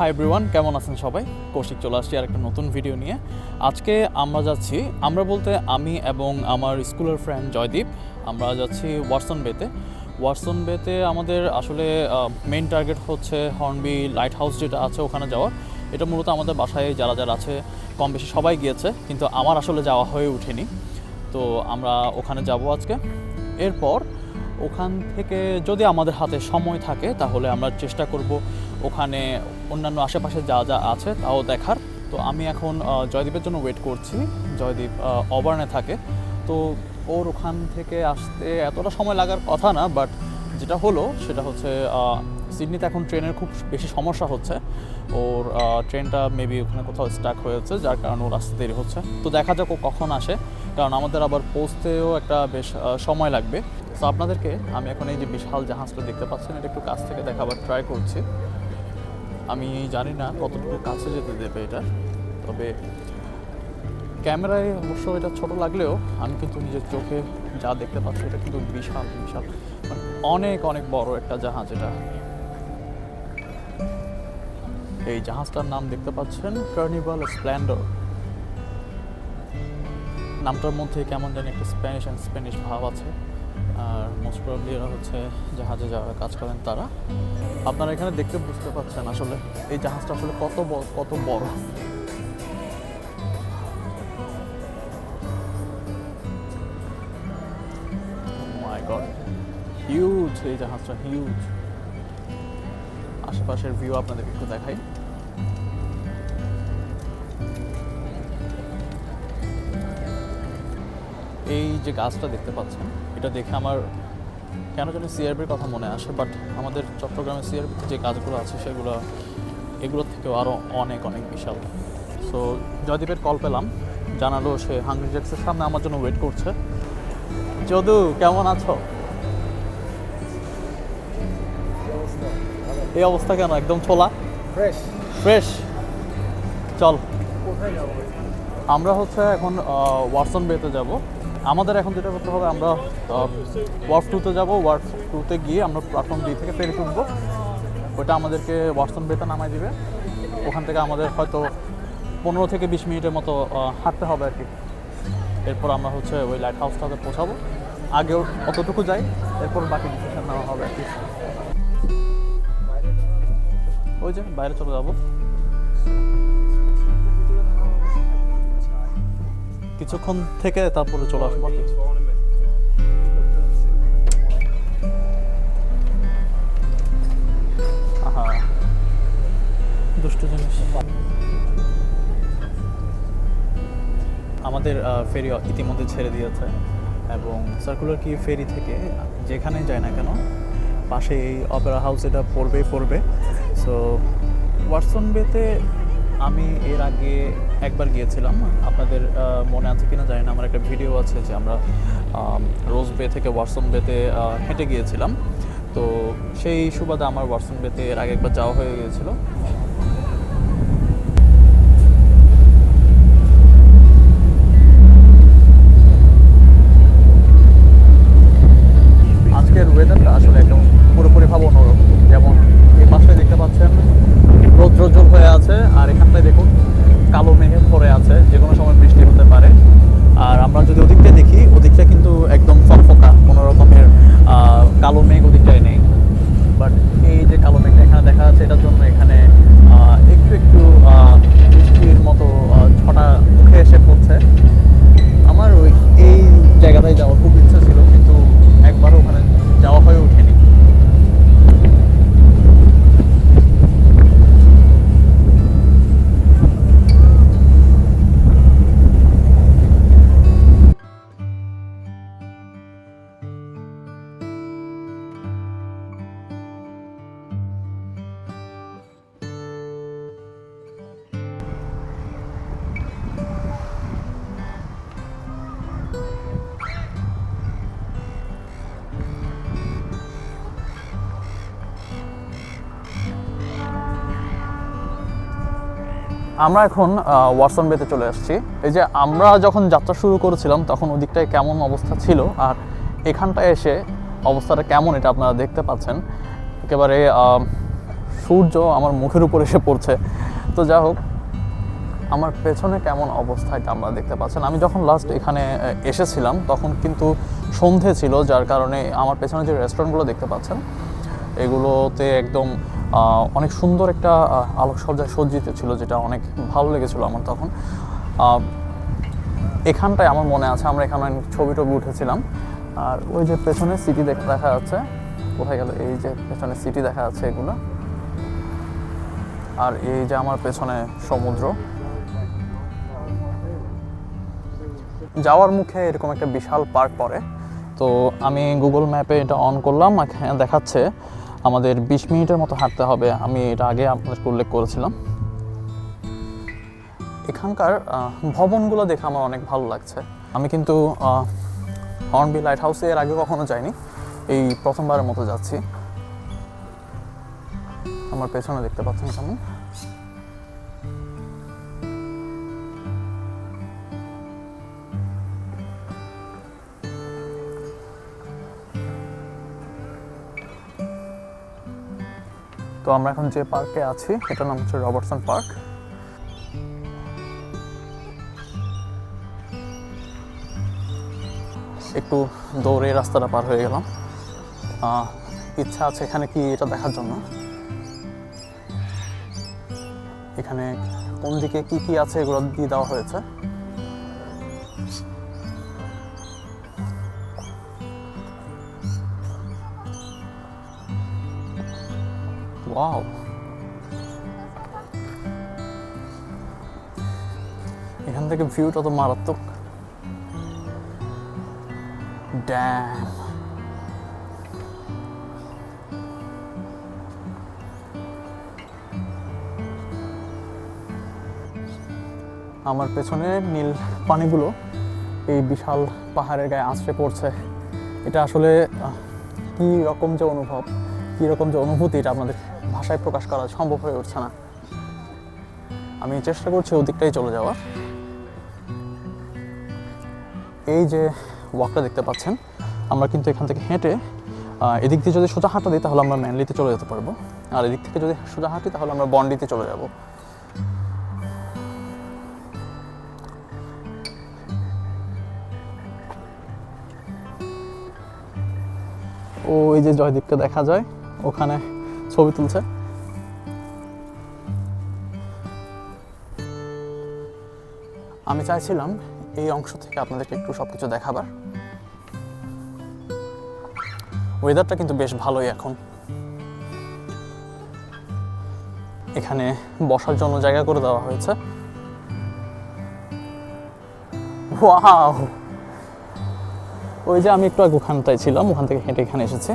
Hi everyone কেমন আছেন সবাই? কৌশিক চলে আসছি আর একটা নতুন ভিডিও নিয়ে। আজকে আমরা যাচ্ছি, আমরা বলতে আমি এবং আমার স্কুলের ফ্রেন্ড জয়দীপ, আমরা যাচ্ছি ওয়াটসন বেতে ওয়াটসন বেতে আমাদের আসলে মেন টার্গেট হচ্ছে হর্নবি লাইট হাউস যেটা আছে ওখানে যাওয়ার। এটা মূলত আমাদের বাসায় যারা যারা আছে কম বেশি সবাই গিয়েছে, কিন্তু আমার আসলে যাওয়া হয়ে ওঠেনি। তো আমরা ওখানে যাব আজকে। এরপর ওখান থেকে যদি আমাদের হাতে সময় থাকে, তাহলে আমরা চেষ্টা করব ওখানে অন্যান্য আশেপাশে যা যা আছে তাও দেখার। তো আমি এখন জয়দীপের জন্য ওয়েট করছি। জয়দীপ অবার্নে থাকে। তো ওর ওখান থেকে আসতে এতটা সময় লাগার কথা না বাট যেটা হলো সেটা হচ্ছে সিডনিতে এখন ট্রেনের খুব বেশি সমস্যা হচ্ছে। ওর ট্রেনটা মেবি ওখানে কোথাও স্টাক হয়েছে, যার কারণে ওর আসতে দেরি হচ্ছে। তো দেখা যাক ও কখন আসে। কারণ আমাদের আবার পৌঁছতেও একটা বেশ সময় লাগবে। তো আপনাদেরকে আমি এখন এই যে বিশাল জাহাজটা দেখতে পাচ্ছেন, এটা একটু কাছ থেকে দেখাবার ট্রাই করছি। আমি জানি না কতটুকু কাছে যেতে দেবে এটা। তবে ক্যামেরায় অবশ্য এটা ছোট লাগলেও আমি কিন্তু নিজের চোখে যা দেখতে পাচ্ছি এটা কিন্তু বিশাল বিশাল মানে অনেক অনেক বড় একটা জাহাজ এটা। এই জাহাজটার নাম দেখতে পাচ্ছেন কার্নিভাল স্প্ল্যান্ডার নামটার মধ্যে কেমন জানি একটা স্প্যানিশ অ্যান্ড স্প্যানিশ ভাব আছে। আর মোস্ট প্রবলি এরা হচ্ছে জাহাজে যারা কাজ করেন তারা। আপনারা এখানে দেখতে বুঝতে পারছেন আসলে এই জাহাজটা আসলে কত ব- কত বড়। হিউজ এই জাহাজটা হিউজ আশেপাশের ভিউ আপনাদের একটু দেখাই। এই যে গাছটা দেখতে পাচ্ছেন এটা দেখে আমার কেন জানি সিআরবির কথা মনে আসে বাট আমাদের চট্টগ্রামে সিআরবি যে কাজগুলো আছে সেগুলো এগুলোর থেকেও আরও অনেক অনেক বিশাল। সো জয়দীপের কল পেলাম জানালো সে হাঙ্গরি জ্যাক্সের সামনে আমার জন্য ওয়েট করছে। যদু কেমন আছো? এই অবস্থা কেন? একদম ছোলা? ফ্রেশ ফ্রেশ চল। আমরা হচ্ছে এখন ওয়াটসন বেতে যাব। আমাদের এখন যেটা করতে হবে, আমরা ওয়ার্ফ টুতে যাব। ওয়ার্ফ টুতে গিয়ে আমরা প্ল্যাটফর্ম ডি থেকে ফেরি তুলবো। ওটা আমাদেরকে ওয়াটসন বেতে নামাই দিবে। ওখান থেকে আমাদের হয়তো পনেরো থেকে বিশ মিনিটের মতো হাঁটতে হবে আর কি। এরপর আমরা হচ্ছে ওই লাইট হাউসটাতে পৌঁছাবো। আগেও অতটুকু যাই, এরপর বাকি ডিসিশন নেওয়া হবে আর কি। ওই যে বাইরে চলে যাব। কিছুক্ষণ থেকে তারপরে চলে আসব। দুষ্ট জিনিস। আমাদের ফেরি ইতিমধ্যে ছেড়ে দিয়েছে এবং সার্কুলার কি ফেরি থেকে যেখানে যায় না কেন পাশে এই অপেরা হাউস এটা পড়বেই পড়বে। সো ওয়াটসন বেতে আমি এর আগে একবার গিয়েছিলাম। আপনাদের মনে আছে কিনা জানি না, আমার একটা ভিডিও আছে যে আমরা রোজ বে থেকে ওয়াটসন বেতে হেঁটে গিয়েছিলাম। তো সেই সুবাদে আমার ওয়াটসন বেতে এর আগে একবার যাওয়া হয়ে গিয়েছিল। আমরা এখন ওয়াটসন বেতে চলে আসছি। এই যে আমরা যখন যাত্রা শুরু করেছিলাম, তখন ওদিকটায় কেমন অবস্থা ছিল? আর এখানটায় এসে অবস্থাটা কেমন এটা আপনারা দেখতে পাচ্ছেন। একেবারে সূর্য আমার মুখের উপর এসে পড়ছে। তো যা হোক, আমার পেছনে কেমন অবস্থা এটা আমরা দেখতে পাচ্ছেন। আমি যখন লাস্ট এখানে এসেছিলাম, তখন কিন্তু সন্ধে ছিল, যার কারণে আমার পেছনে যে রেস্টুরেন্টগুলো দেখতে পাচ্ছেন, এগুলোতে একদম অনেক সুন্দর একটা আলোকসজ্জায় সজ্জিত ছিল, যেটা অনেক ভালো লেগেছিল আমার তখন। এখানটায় আমার মনে আছে, আমরা এখানে ছবি টবি উঠেছিলাম। আর ওই যে পেছনে সিটি দেখা যাচ্ছে, কোথায় গেল? এই যে পেছনে সিটি দেখা যাচ্ছে এগুলো। আর এই যে আমার পেছনে সমুদ্র। যাওয়ার মুখে এরকম একটা বিশাল পার্ক পড়ে। তো আমি গুগল ম্যাপে এটা অন করলাম দেখাচ্ছে আমাদের বিশ মিনিটের মতো হাঁটতে হবে। আমি এটা আগে আপনাদেরকে উল্লেখ করেছিলাম। এখানকার ভবনগুলো দেখে আমার অনেক ভালো লাগছে। আমি কিন্তু হর্নবি লাইট হাউসে এর আগে কখনো যাইনি। এই প্রথমবারের মতো যাচ্ছি। আমার পেছনে দেখতে পাচ্ছেন কেমন আমরা এখন যে পার্কে আছি এটার নাম হচ্ছে রবার্টসন পার্ক একটু দৌড়ে রাস্তাটা পার হয়ে গেলাম। ইচ্ছা আছে এখানে কি এটা দেখার জন্য? এখানে কোন দিকে কি কি আছে এগুলো দিয়ে দেওয়া হয়েছে? ওয়াও এখান থেকে ভিউটা তো মারাত্মক। ড্যাম আমার পেছনে নীল পানিগুলো এই বিশাল পাহাড়ের গায়ে আছড়ে পড়ছে। এটা আসলে কি রকম যে অনুভব, কি রকম যে অনুভূতি এটা আপনাদের ভাষায় প্রকাশ করা সম্ভব হয়ে উঠছে না। আমি চেষ্টা করছি ওদিকটাই চলে যাওয়ার। এই যে ওয়াকটা দেখতে পাচ্ছেন, আমরা কিন্তু এখান থেকে হেঁটে এদিক দিয়ে যদি সোজা হাঁটা দিই, তাহলে আমরা ম্যানলিতে চলে যেতে পারব। আর এদিক থেকে যদি সোজা হাঁটি, তাহলে আমরা বন্ডিতে চলে যাব। ও, এই যে জয়দীপকে দেখা যায়, ওখানে ছবি তুলছে। আমি চাইছিলাম এই অংশ থেকে আপনাদেরকে একটু সব কিছু দেখাবার। ওয়েদারটা কিন্তু বেশ ভালোই এখন। এখানে বসার জন্য জায়গা করে দেওয়া হয়েছে। ওই যে আমি একটু আগে ওখানটায় ছিলাম, ওখান থেকে হেঁটে এখানে এসেছি।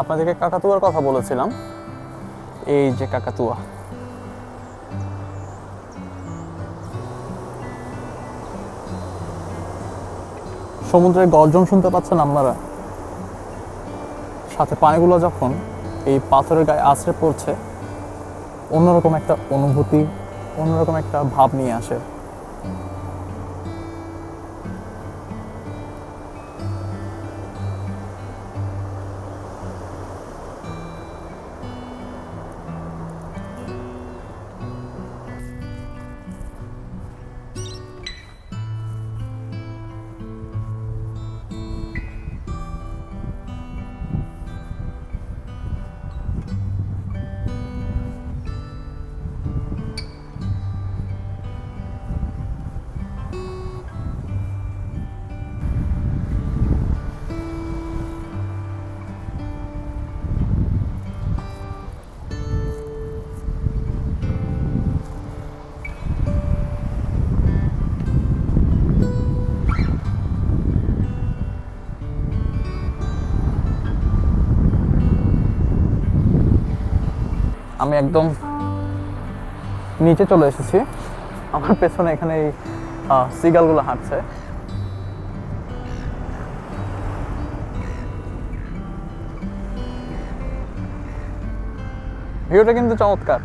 আপনাদেরকে কাকাতুয়ার কথা বলেছিলাম। এই যে কাকাতুয়া। সমুদ্রের গর্জন শুনতে পাচ্ছেন আপনারা? সাথে পানিগুলো যখন এই পাথরের গায়ে আছড়ে পড়ছে, অন্যরকম একটা অনুভূতি, অন্যরকম একটা ভাব নিয়ে আসে। আমি একদম নিচে চলে এসেছি। আমার পেছনে এখানে এই সিগালগুলো হাঁটছে। ভিউটা কিন্তু চমৎকার।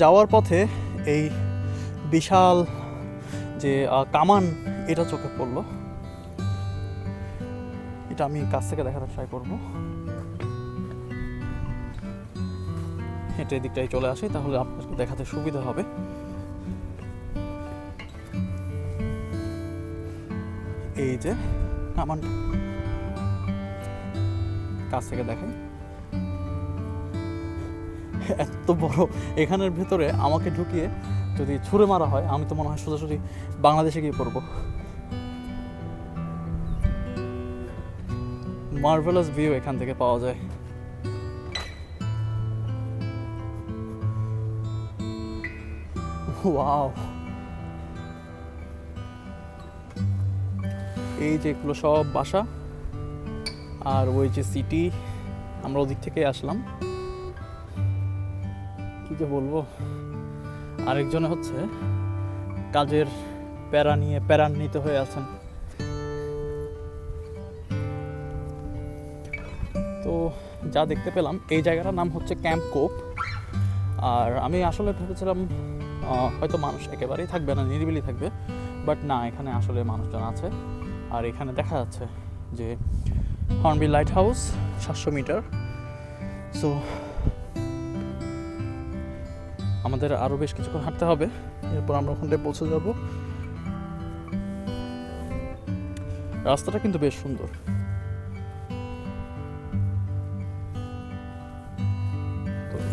যাওয়ার পথে এই বিশাল যে কামান, এটা চোখে পড়ল। এটা আমি কাছ থেকে দেখাতে ট্রাই করব। হেঁটে এদিকটাই চলে আসি, তাহলে আপনাকে দেখাতে সুবিধা হবে। এই যে কামান কাছ থেকে দেখাই এত বড়, এখানের ভেতরে আমাকে ঢুকিয়ে যদি ছুঁড়ে মারা হয়, আমি তো মনে হয় সোজাসুজি বাংলাদেশে গিয়ে পড়ব। মার্ভেলাস ভিউ এখান থেকে পাওয়া যায়। ওয়াও এই যে এগুলো সব বাসা আর ওই যে সিটি আমরা ওদিক থেকে আসলাম। কি যে বলব? আরেকজনে হচ্ছে কাজের প্যারা নিয়ে প্যারান্বিত হয়ে আছেন। তো যা দেখতে পেলাম, এই জায়গাটার নাম হচ্ছে ক্যাম্প কোপ আর আমি আসলে ভেবেছিলাম হয়তো মানুষ একেবারেই থাকবে না, নিরিবিলি থাকবে। বাট না, এখানে আসলে মানুষজন আছে। আর এখানে দেখা যাচ্ছে যে হর্নবিল লাইট হাউস সাতশো মিটার। সো আমাদের আরও বেশ কিছুক্ষণ হাঁটতে হবে। এরপর আমরা ওখানটায় পৌঁছে যাব। রাস্তাটা কিন্তু বেশ সুন্দর।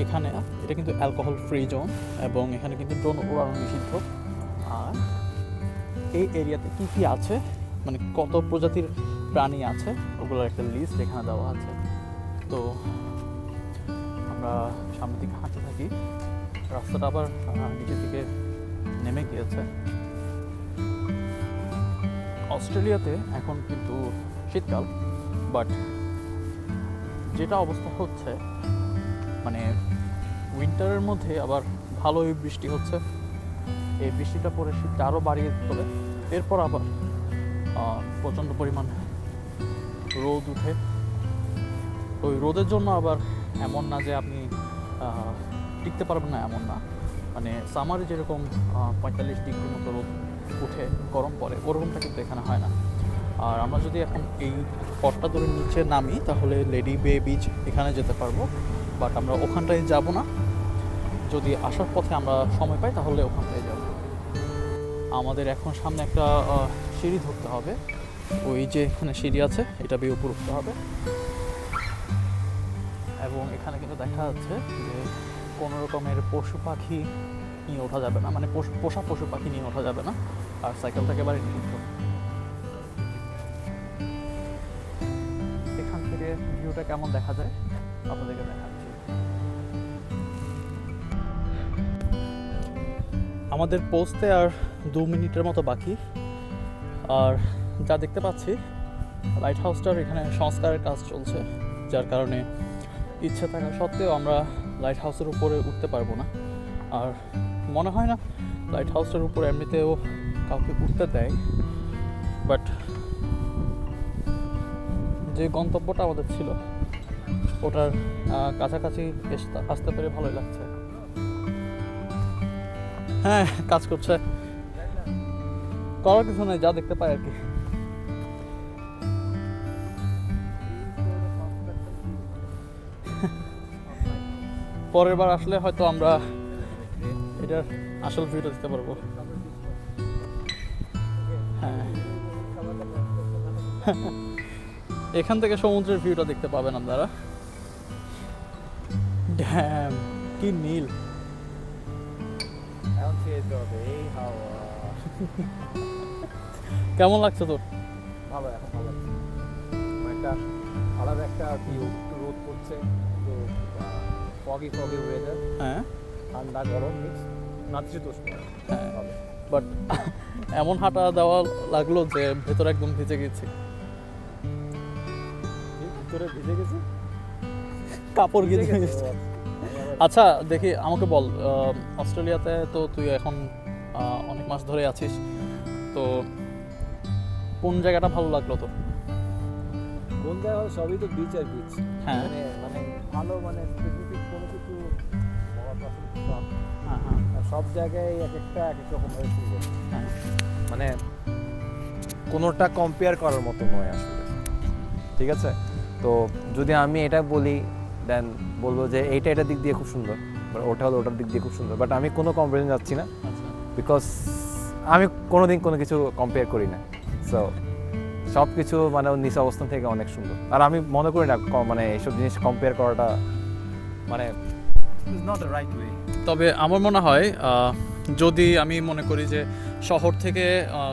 এখানে, এটা কিন্তু অ্যালকোহল ফ্রি জোন এবং এখানে কিন্তু ড্রোন উড়ানো নিষিদ্ধ। আর এই এরিয়াতে কী কী আছে? মানে কত প্রজাতির প্রাণী আছে? ওগুলোর একটা লিস্ট এখানে দেওয়া আছে। তো আমরা সামনের দিকে হাঁটতে থাকি। রাস্তাটা আবার নিচের দিকে নেমে গিয়েছে। অস্ট্রেলিয়াতে এখন কিন্তু শীতকাল বাট যেটা অবস্থা হচ্ছে মানে উইন্টারের মধ্যে আবার ভালোই বৃষ্টি হচ্ছে। এই বৃষ্টিটা পরে শীতটা আরও বাড়িয়ে তোলে। এরপর আবার প্রচণ্ড পরিমাণ রোদ উঠে। ওই রোদের জন্য আবার এমন না যে আপনি টিকতে পারবেন না এমন না। মানে সামারে যেরকম পঁয়তাল্লিশ ডিগ্রির মতো রোদ উঠে, গরম পড়ে ওরকমটা কিন্তু এখানে হয় না। আর আমরা যদি এখন এই পথটা ধরে নিচে নামি, তাহলে লেডি বে বিচ এখানে যেতে পারব। বাট আমরা ওখানটায় যাব না। যদি আসার পথে আমরা সময় পাই, তাহলে ওখানটায় যাব। আমাদের এখন সামনে একটা সিঁড়ি ধরতে হবে। ওই যে এখানে সিঁড়ি আছে, এটা বেয়ে উপর উঠতে হবে। এবং এখানে কিন্তু দেখা যাচ্ছে যে কোনো রকমের পশু পাখি নিয়ে ওঠা যাবে না। মানে পোষ- পশু পাখি নিয়ে ওঠা যাবে না। আর সাইকেলটা একেবারে নিষিদ্ধ এখান থেকে ভিউটা কেমন দেখা যায়, আপনাদেরকে দেখাচ্ছি আমাদের পৌঁছতে আর দু মিনিটের মতো বাকি। আর যা দেখতে পাচ্ছি লাইট হাউসটার এখানে সংস্কারের কাজ চলছে, যার কারণে ইচ্ছে থাকা সত্ত্বেও আমরা লাইট হাউসের উপরে উঠতে পারব না। আর মনে হয় না লাইট হাউসটার উপরে এমনিতেও কাউকে উঠতে দেয় বাট যে গন্তব্যটা আমাদের ছিল, ওটার কাছাকাছি আসতে পেরে ভালোই লাগছে। হ্যাঁ কাজ করছে। করার কিছু নেই, যা দেখতে পাই আর কি। পরের বার আসলে হয়তো আমরা এটার আসল ভিউটা দিতে পারব। হ্যাঁ। এখান থেকে সমুদ্রের ভিউটা দেখতে পাবেন আপনারা। ড্যাম, কি নীল। কেমন লাগছে তোর? ভালো এখন ভালো লাগছে। মানে একটা আলাদা একটা ভিউ একটু রোদ পড়ছে তো ফগি ফগি ওয়েদার হ্যাঁ। ঠান্ডা গরম মিক্স নাতিশীতোষ্ণ। হ্যাঁ। বাট এমন হাঁটা দেওয়া লাগল যে ভেতরে একদম ভিজে গেছি। ভিতরে ভিজে গেছে? কাপড় গেছে আচ্ছা। আচ্ছা দেখি আমাকে বল অস্ট্রেলিয়াতে তো তুই এখন অনেক মাস ধরে আছিস তো কোন জায়গাটা ভালো লাগল তোর কোন জায়গা হলো সবই তো বিচ আর বিচ হ্যাঁ। মানে মানে ভালো মানে স্পেসিফিক কোনো কিছু না। হ্যাঁ সব জায়গায় এক একটা এক এক রকম ভাবে শুরু করছে হ্যাঁ। মানে কোনোটা কম্পেয়ার করার মতো নয় আসলে ঠিক আছে তো যদি আমি এটা বলি দেন বলব যে এইটা এটার দিক দিয়ে খুব সুন্দর। বা ওটা হলো ওটার দিক দিয়ে খুব সুন্দর। বাট আমি কোনো কম্পারিজন যাচ্ছি না। আচ্ছা। বিকজ আমি কোনোদিন কোনো কিছু কম্পেয়ার করি না। সো সব কিছু মানে ওর নিচে অবস্থান থেকে অনেক সুন্দর। আর আমি মনে করি না মানে এইসব জিনিস কম্পেয়ার করাটা মানে তবে আমার মনে হয় যদি আমি মনে করি যে শহর থেকে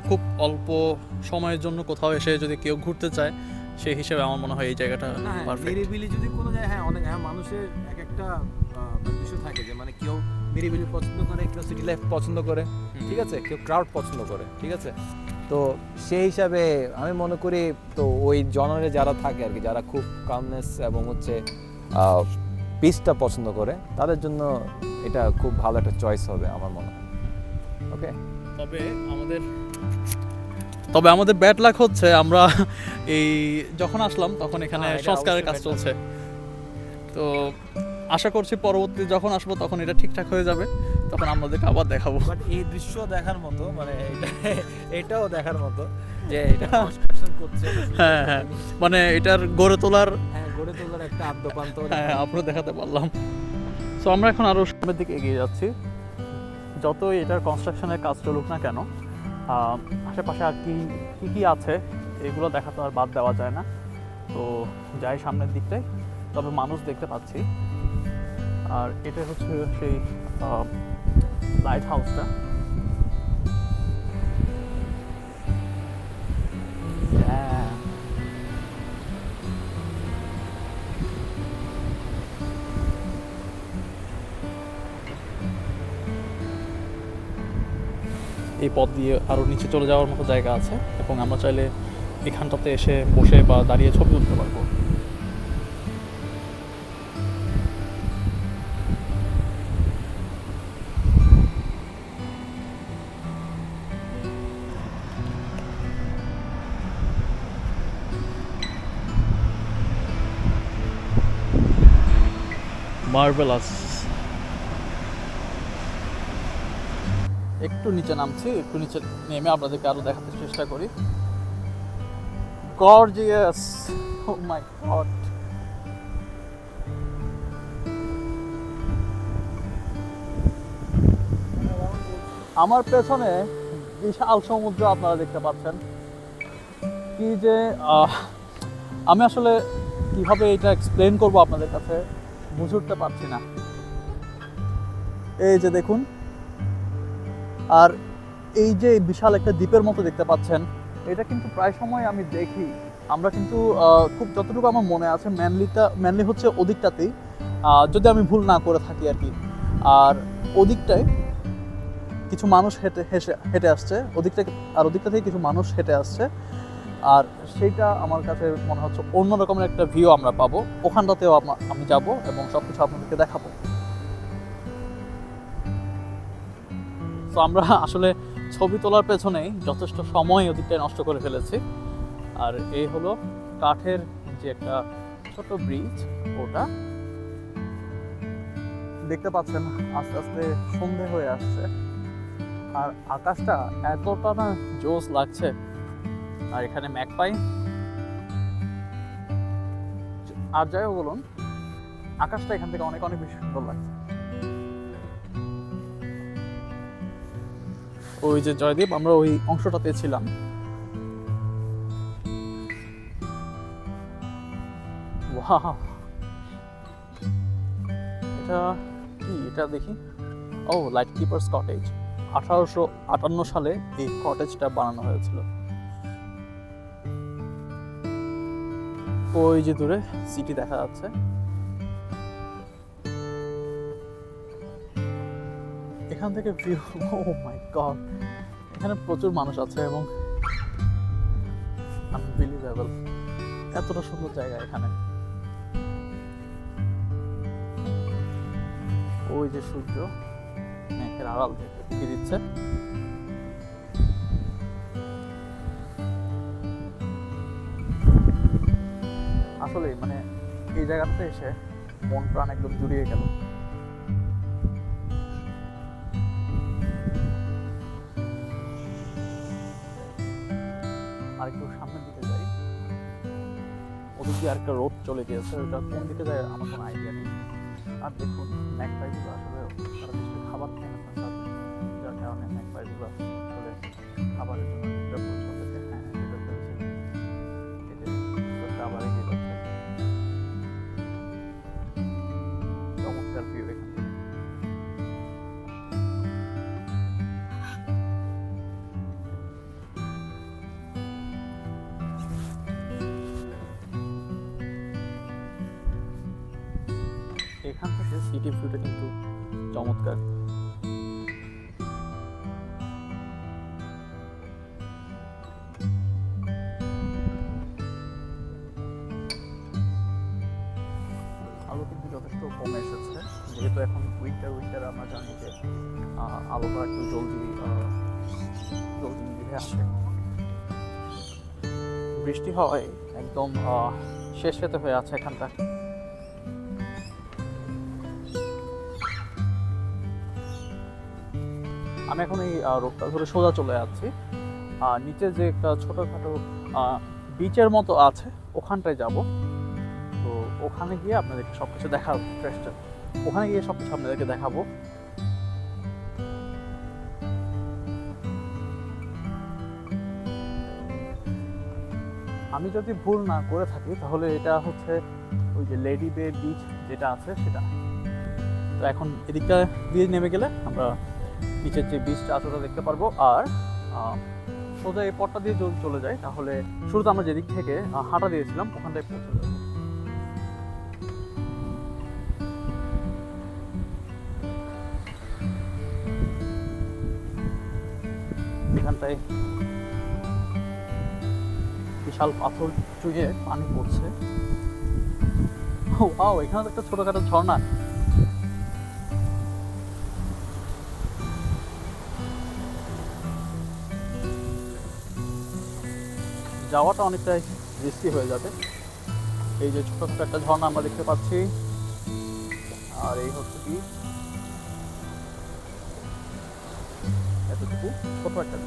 খুব অল্প সময়ের জন্য কোথাও এসে যদি কেউ ঘুরতে চায় সেই হিসেবে আমার মনে হয় এই জায়গাটা পারফেক্ট নিরিবিলি যদি কোনো যায় হ্যাঁ অনেক হ্যাঁ মানুষের এক একটা বিষয় থাকে যে মানে কেউ নিরিবিলি পছন্দ করে কেউ সিটি লাইফ পছন্দ করে ঠিক আছে? কেউ ক্রাউড পছন্দ করে ঠিক আছে? তো সেই হিসাবে আমি মনে করি তো ওই জনরে যারা থাকে আর কি যারা খুব কামনেস এবং হচ্ছে পিসটা পছন্দ করে তাদের জন্য এটা খুব ভালো একটা চয়েস হবে আমার মনে হয়। ওকে তবে আমাদের তবে আমাদের ব্যাড লাক হচ্ছে আমরা এই যখন আসলাম তখন এখানে হ্যাঁ, সংস্কারের কাজ চলছে। তো আশা করছি পরবর্তী যখন আসব তখন এটা ঠিকঠাক হয়ে যাবে। তখন আমাদেরকে আবার দেখাবো। বাট এই দৃশ্য দেখার মতো মানে এটা এটাও দেখার মতো যে এটা করছে। হ্যাঁ হ্যাঁ। মানে এটার গড়ে তোলার হ্যাঁ গড়ে তোলার একটা আদ্যপান্ত। হ্যাঁ আপনারা দেখাতে পারলাম। সো আমরা এখন আরও সামনের দিকে এগিয়ে যাচ্ছি। যতই এটার কনস্ট্রাকশনের কাজ চলুক না কেন আশেপাশে আর কি কী কী আছে? এগুলো দেখা তো আর বাদ দেওয়া যায় না। তো যাই সামনের দিকটায়, তবে মানুষ দেখতে পাচ্ছি। আর এটা হচ্ছে সেই লাইট হাউসটা এই পথ দিয়ে আরও নিচে চলে যাওয়ার মতো জায়গা আছে, এবং আমরা চাইলে এখানটাতে এসে বসে বা দাঁড়িয়ে ছবি তুলতে পারব। মার্বেলাস একটু নিচে নামছি, একটু নিচে নেমে আপনাদেরকে আরও দেখাতে চেষ্টা করি। গর্জিয়াস ও মাই গড আমার পেছনে বিশাল সমুদ্র আপনারা দেখতে পাচ্ছেন। কি যে আমি আসলে কীভাবে এটা এক্সপ্লেন করব আপনাদের কাছে বুঝে উঠতে পারছি না। এই যে দেখুন। আর এই যে বিশাল একটা দ্বীপের মতো দেখতে পাচ্ছেন। এটা কিন্তু প্রায় সময় আমি দেখি। আমরা কিন্তু খুব যতটুকু আমার মনে আছে ম্যানলিটা ম্যানলি হচ্ছে ওদিকটাতেই। যদি আমি ভুল না করে থাকি আর কি। আর ওদিকটায় কিছু মানুষ হেঁটে, হেসে, হেঁটে আসছে। ওদিকটা আর ওদিকটা থেকে কিছু মানুষ হেঁটে আসছে। আর সেইটা আমার কাছে মনে হচ্ছে অন্য রকমের একটা ভিউ আমরা পাবো। ওখানটাতেও আমি যাব এবং সব কিছু আপনাদেরকে দেখাবো। তো আমরা আসলে ছবি তোলার পেছনেই যথেষ্ট সময় ওদিকটায় নষ্ট করে ফেলেছি। আর এই হলো কাঠের যে একটা ছোট ব্রিজ ওটা দেখতে পাচ্ছেন আস্তে আস্তে সন্ধে হয়ে আসছে। আর আকাশটা এতটা না জোস লাগছে। আর এখানে ম্যাক পাই আর যাই হোক বলুন, আকাশটা এখান থেকে অনেক অনেক বেশি সুন্দর লাগছে। ওই যে জয়দীপ আমরা ওই অংশটাতে ছিলাম! এটা কি? এটা দেখি। ও লাইট কিপার্স কটেজ আঠারোশো আটান্ন সালে এই কটেজটা বানানো হয়েছিল। ওই যে দূরে সিটি দেখা যাচ্ছে। এখান থেকে ভিউ ও মাই গড এখানে প্রচুর মানুষ আছে এবং আনবিলিভেবল এতটা সুন্দর জায়গা এখানে। ওই যে সূর্য, মেঘের আড়াল থেকে দিচ্ছে। আসলে মানে এই জায়গাটাতে এসে মন প্রাণ একদম জুড়িয়ে গেল। আরেকটা রোড চলে গিয়েছে, ওটা কোন দিকে যায় আমার কোনো আইডিয়া নেই। আর দেখুন ম্যাকপাইগুলো আসলে তারা নিশ্চয়ই খাবার খেয়ে না যার কারণে ম্যাকপাইগুলো সিটি ভিউটা কিন্তু চমৎকার। আলো কিন্তু যথেষ্ট কমে এসেছে। যেহেতু এখন উইন্টার উইন্টার আমরা জানি যে আলোটা একটু জলদি জলদি নিভে আসে। বৃষ্টি হওয়ায় একদম শেষ খেতে হয়ে আছে এখানটা। আমি এখন এই রোডটা ধরে সোজা চলে যাচ্ছি। আর নিচে যে একটা ছোটোখাটো বিচের মতো আছে, ওখানটায় যাব। তো ওখানে গিয়ে আপনাদেরকে সব কিছু দেখাবো চেষ্টা ওখানে গিয়ে সব কিছু আপনাদেরকে দেখাবো। আমি যদি ভুল না করে থাকি, তাহলে এটা হচ্ছে ওই যে লেডি বে বিচ যেটা আছে, সেটা। তো এখন এদিকটা দিয়ে নেমে গেলে আমরা নিচের যে বীজটা আছে ওটা দেখতে পারব। আর সোজা এই পথটা দিয়ে যদি চলে যায় তাহলে শুরুতে আমরা যেদিক থেকে হাঁটা দিয়েছিলাম, ওখানটায় পৌঁছে যাব এখানটায় বিশাল পাথর চুয়ে পানি পড়ছে। ও এখানে একটা ছোটখাটো ঝর্ণা। যাওয়াটা অনেকটাই রিস্কি হয়ে যাবে। এই যে ছোট একটা ঝর্ণা আমরা দেখতে পাচ্ছি। আর এই হচ্ছে কি? এতটুকু ছোট একটা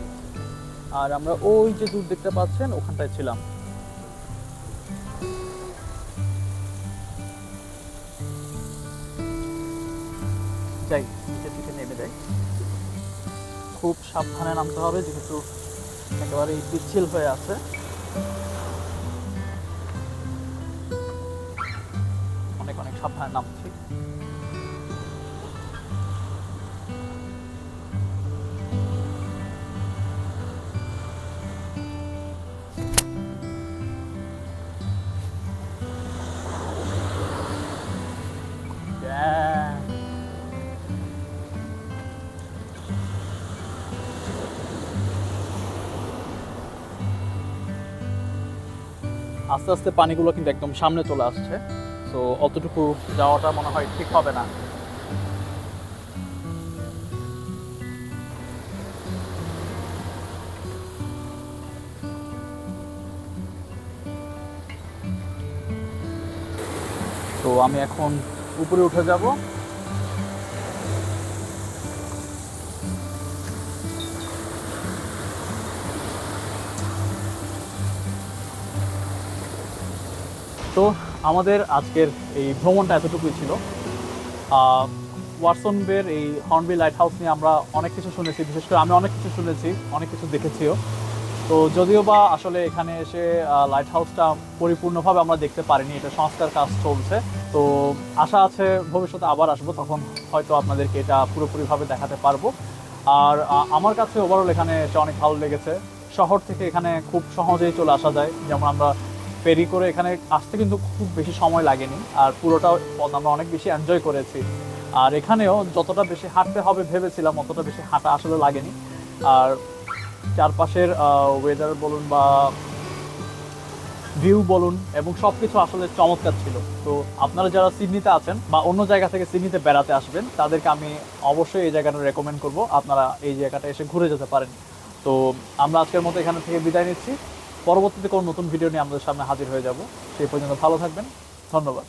আর আমরা ওই যে দূর দেখতে পাচ্ছেন, ওখানটায় ছিলাম। যাই, নিচের দিকে নেমে যাই। খুব সাবধানে নামতে হবে, যেহেতু একেবারে পিচ্ছিল হয়ে আছে। আস্তে আস্তে পানিগুলো কিন্তু একদম সামনে চলে আসছে। তো অতটুকু যাওয়াটা মনে হয় ঠিক হবে না। তো আমি এখন উপরে উঠে যাব। তো আমাদের আজকের এই ভ্রমণটা এতটুকুই ছিল। ওয়াটসন বের এই হর্নবি লাইট হাউস নিয়ে আমরা অনেক কিছু শুনেছি, বিশেষ করে আমি অনেক কিছু শুনেছি, অনেক কিছু দেখেছিও। তো যদিও বা আসলে এখানে এসে লাইট হাউসটা পরিপূর্ণভাবে আমরা দেখতে পারিনি, এটা সংস্কার কাজ চলছে। তো আশা আছে ভবিষ্যতে আবার আসব, তখন হয়তো আপনাদেরকে এটা পুরোপুরিভাবে দেখাতে পারব। আর আমার কাছে ওভারঅল এখানে এসে অনেক ভালো লেগেছে। শহর থেকে এখানে খুব সহজেই চলে আসা যায়, যেমন আমরা ফেরি করে এখানে আসতে কিন্তু খুব বেশি সময় লাগেনি। আর পুরোটা পথ আমরা অনেক বেশি এনজয় করেছি। আর এখানেও যতটা বেশি হাঁটতে হবে ভেবেছিলাম, অতটা বেশি হাঁটা আসলে লাগেনি। আর চারপাশের ওয়েদার বলুন বা ভিউ বলুন এবং সব কিছু আসলে চমৎকার ছিল। তো আপনারা যারা সিডনিতে আছেন বা অন্য জায়গা থেকে সিডনিতে বেড়াতে আসবেন, তাদেরকে আমি অবশ্যই এই জায়গাটা রেকমেন্ড করব। আপনারা এই জায়গাটা এসে ঘুরে যেতে পারেন। তো আমরা আজকের মতো এখান থেকে বিদায় নিচ্ছি। পরবর্তীতে কোনো নতুন ভিডিও নিয়ে আমাদের সামনে হাজির হয়ে যাব। সেই পর্যন্ত ভালো থাকবেন। ধন্যবাদ।